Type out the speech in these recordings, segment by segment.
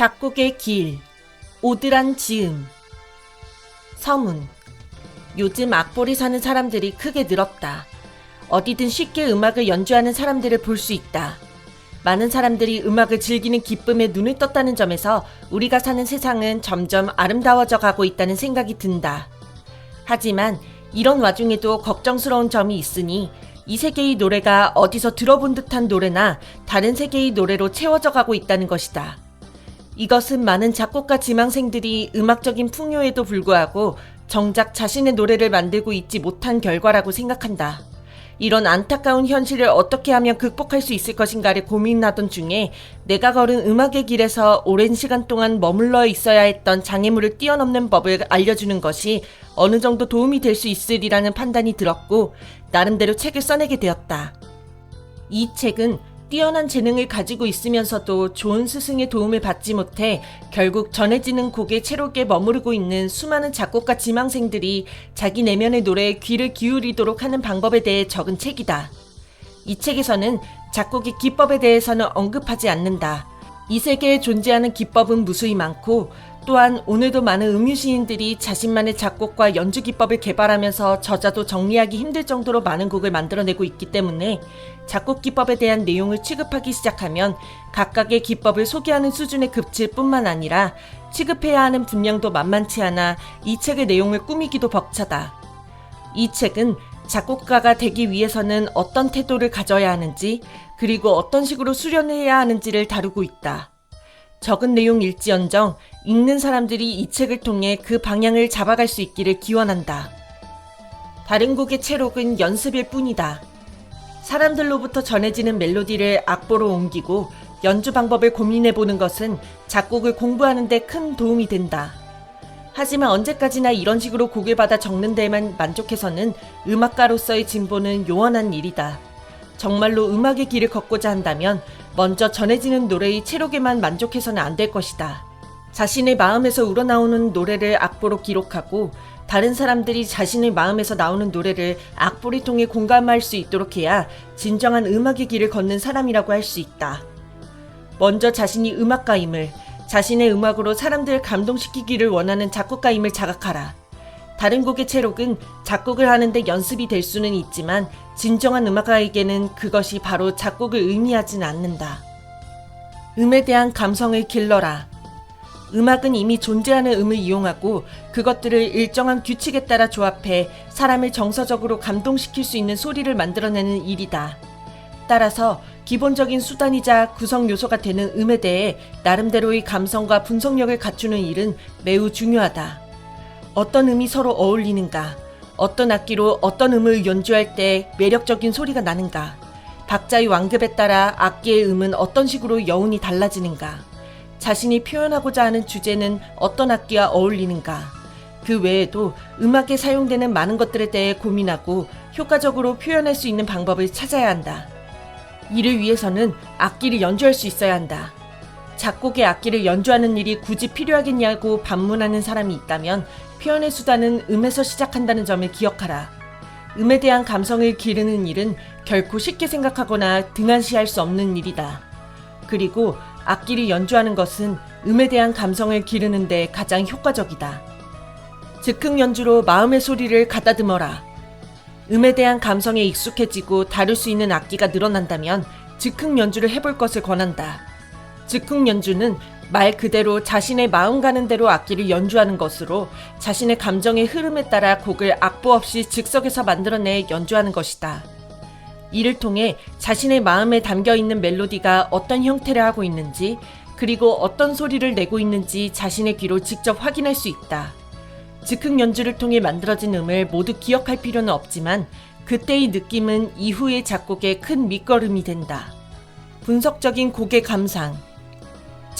작곡의 길, 오드란 지음. 서문. 요즘 악보를 사는 사람들이 크게 늘었다. 어디든 쉽게 음악을 연주하는 사람들을 볼 수 있다. 많은 사람들이 음악을 즐기는 기쁨에 눈을 떴다는 점에서 우리가 사는 세상은 점점 아름다워져 가고 있다는 생각이 든다. 하지만 이런 와중에도 걱정스러운 점이 있으니 이 세계의 노래가 어디서 들어본 듯한 노래나 다른 세계의 노래로 채워져 가고 있다는 것이다. 이것은 많은 작곡가 지망생들이 음악적인 풍요에도 불구하고 정작 자신의 노래를 만들고 있지 못한 결과라고 생각한다. 이런 안타까운 현실을 어떻게 하면 극복할 수 있을 것인가를 고민하던 중에 내가 걸은 음악의 길에서 오랜 시간 동안 머물러 있어야 했던 장애물을 뛰어넘는 법을 알려주는 것이 어느 정도 도움이 될 수 있으리라는 판단이 들었고 나름대로 책을 써내게 되었다. 이 책은 뛰어난 재능을 가지고 있으면서도 좋은 스승의 도움을 받지 못해 결국 전해지는 곡의 채록에 머무르고 있는 수많은 작곡가 지망생들이 자기 내면의 노래에 귀를 기울이도록 하는 방법에 대해 적은 책이다. 이 책에서는 작곡의 기법에 대해서는 언급하지 않는다. 이 세계에 존재하는 기법은 무수히 많고 또한 오늘도 많은 음유 시인들이 자신만의 작곡과 연주 기법을 개발하면서 저자도 정리하기 힘들 정도로 많은 곡을 만들어내고 있기 때문에 작곡 기법에 대한 내용을 취급하기 시작하면 각각의 기법을 소개하는 수준에 급칠 뿐만 아니라 취급해야 하는 분량도 만만치 않아 이 책의 내용을 꾸미기도 벅차다. 이 책은 작곡가가 되기 위해서는 어떤 태도를 가져야 하는지 그리고 어떤 식으로 수련해야 하는지를 다루고 있다. 적은 내용일지언정 읽는 사람들이 이 책을 통해 그 방향을 잡아갈 수 있기를 기원한다. 다른 곡의 채록은 연습일 뿐이다. 사람들로부터 전해지는 멜로디를 악보로 옮기고 연주 방법을 고민해 보는 것은 작곡을 공부하는 데 큰 도움이 된다. 하지만 언제까지나 이런 식으로 곡을 받아 적는 데에만 만족해서는 음악가로서의 진보는 요원한 일이다. 정말로 음악의 길을 걷고자 한다면 먼저 전해지는 노래의 체록에만 만족해서는 안 될 것이다. 자신의 마음에서 우러나오는 노래를 악보로 기록하고 다른 사람들이 자신의 마음에서 나오는 노래를 악보를 통해 공감할 수 있도록 해야 진정한 음악의 길을 걷는 사람이라고 할 수 있다. 먼저 자신이 음악가임을, 자신의 음악으로 사람들을 감동시키기를 원하는 작곡가임을 자각하라. 다른 곡의 채록은 작곡을 하는데 연습이 될 수는 있지만 진정한 음악가에게는 그것이 바로 작곡을 의미하진 않는다. 음에 대한 감성을 길러라. 음악은 이미 존재하는 음을 이용하고 그것들을 일정한 규칙에 따라 조합해 사람을 정서적으로 감동시킬 수 있는 소리를 만들어내는 일이다. 따라서 기본적인 수단이자 구성 요소가 되는 음에 대해 나름대로의 감성과 분석력을 갖추는 일은 매우 중요하다. 어떤 음이 서로 어울리는가, 어떤 악기로 어떤 음을 연주할 때 매력적인 소리가 나는가, 박자의 완급에 따라 악기의 음은 어떤 식으로 여운이 달라지는가, 자신이 표현하고자 하는 주제는 어떤 악기와 어울리는가, 그 외에도 음악에 사용되는 많은 것들에 대해 고민하고 효과적으로 표현할 수 있는 방법을 찾아야 한다. 이를 위해서는 악기를 연주할 수 있어야 한다. 작곡의 악기를 연주하는 일이 굳이 필요하겠냐고 반문하는 사람이 있다면 표현의 수단은 음에서 시작한다는 점을 기억하라. 음에 대한 감성을 기르는 일은 결코 쉽게 생각하거나 등한시할 수 없는 일이다. 그리고 악기를 연주하는 것은 음에 대한 감성을 기르는데 가장 효과적이다. 즉흥 연주로 마음의 소리를 가다듬어라. 음에 대한 감성에 익숙해지고 다룰 수 있는 악기가 늘어난다면 즉흥 연주를 해볼 것을 권한다. 즉흥 연주는 말 그대로 자신의 마음 가는 대로 악기를 연주하는 것으로 자신의 감정의 흐름에 따라 곡을 악보 없이 즉석에서 만들어내 연주하는 것이다. 이를 통해 자신의 마음에 담겨 있는 멜로디가 어떤 형태를 하고 있는지 그리고 어떤 소리를 내고 있는지 자신의 귀로 직접 확인할 수 있다. 즉흥 연주를 통해 만들어진 음을 모두 기억할 필요는 없지만 그때의 느낌은 이후의 작곡에 큰 밑거름이 된다. 분석적인 곡의 감상.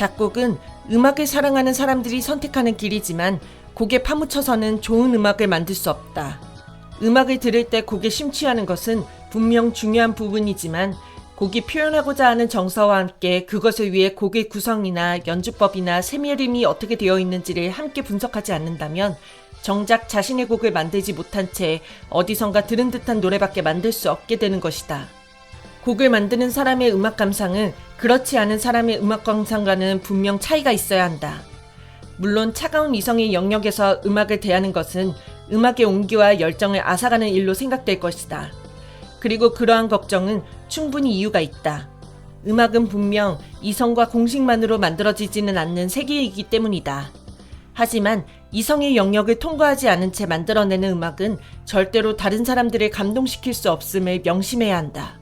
작곡은 음악을 사랑하는 사람들이 선택하는 길이지만 곡에 파묻혀서는 좋은 음악을 만들 수 없다. 음악을 들을 때 곡에 심취하는 것은 분명 중요한 부분이지만 곡이 표현하고자 하는 정서와 함께 그것을 위해 곡의 구성이나 연주법이나 세밀함이 어떻게 되어 있는지를 함께 분석하지 않는다면 정작 자신의 곡을 만들지 못한 채 어디선가 들은 듯한 노래밖에 만들 수 없게 되는 것이다. 곡을 만드는 사람의 음악 감상은 그렇지 않은 사람의 음악 감상과는 분명 차이가 있어야 한다. 물론 차가운 이성의 영역에서 음악을 대하는 것은 음악의 온기와 열정을 앗아가는 일로 생각될 것이다. 그리고 그러한 걱정은 충분히 이유가 있다. 음악은 분명 이성과 공식만으로 만들어지지는 않는 세계이기 때문이다. 하지만 이성의 영역을 통과하지 않은 채 만들어내는 음악은 절대로 다른 사람들을 감동시킬 수 없음을 명심해야 한다.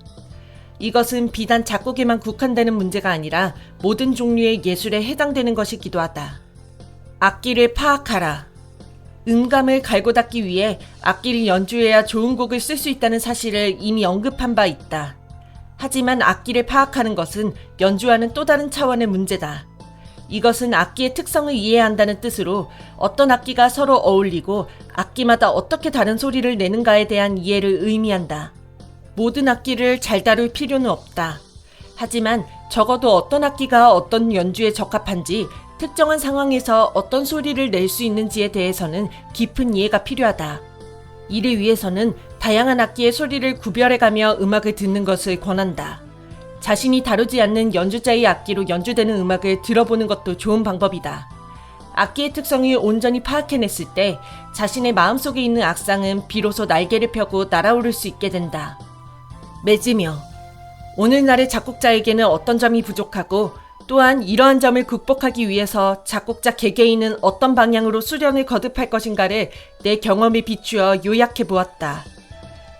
이것은 비단 작곡에만 국한되는 문제가 아니라 모든 종류의 예술에 해당되는 것이기도 하다. 악기를 파악하라. 음감을 갈고 닦기 위해 악기를 연주해야 좋은 곡을 쓸 수 있다는 사실을 이미 언급한 바 있다. 하지만 악기를 파악하는 것은 연주하는 또 다른 차원의 문제다. 이것은 악기의 특성을 이해해야 한다는 뜻으로 어떤 악기가 서로 어울리고 악기마다 어떻게 다른 소리를 내는가에 대한 이해를 의미한다. 모든 악기를 잘 다룰 필요는 없다. 하지만 적어도 어떤 악기가 어떤 연주에 적합한지 특정한 상황에서 어떤 소리를 낼 수 있는지에 대해서는 깊은 이해가 필요하다. 이를 위해서는 다양한 악기의 소리를 구별해가며 음악을 듣는 것을 권한다. 자신이 다루지 않는 연주자의 악기로 연주되는 음악을 들어보는 것도 좋은 방법이다. 악기의 특성을 온전히 파악해냈을 때 자신의 마음속에 있는 악상은 비로소 날개를 펴고 날아오를 수 있게 된다. 맺으며 오늘날의 작곡자에게는 어떤 점이 부족하고 또한 이러한 점을 극복하기 위해서 작곡자 개개인은 어떤 방향으로 수련을 거듭할 것인가를 내 경험에 비추어 요약해 보았다.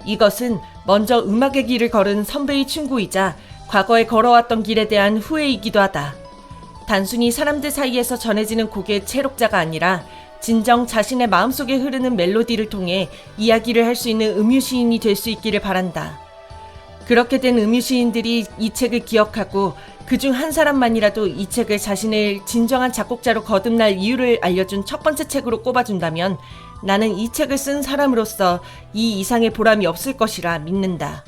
이것은 먼저 음악의 길을 걸은 선배의 충고이자 과거에 걸어왔던 길에 대한 후회이기도 하다. 단순히 사람들 사이에서 전해지는 곡의 채록자가 아니라 진정 자신의 마음속에 흐르는 멜로디를 통해 이야기를 할 수 있는 음유시인이 될 수 있기를 바란다. 그렇게 된 음유시인들이 이 책을 기억하고 그중 한 사람만이라도 이 책을 자신의 진정한 작곡자로 거듭날 이유를 알려준 첫 번째 책으로 꼽아준다면 나는 이 책을 쓴 사람으로서 이 이상의 보람이 없을 것이라 믿는다.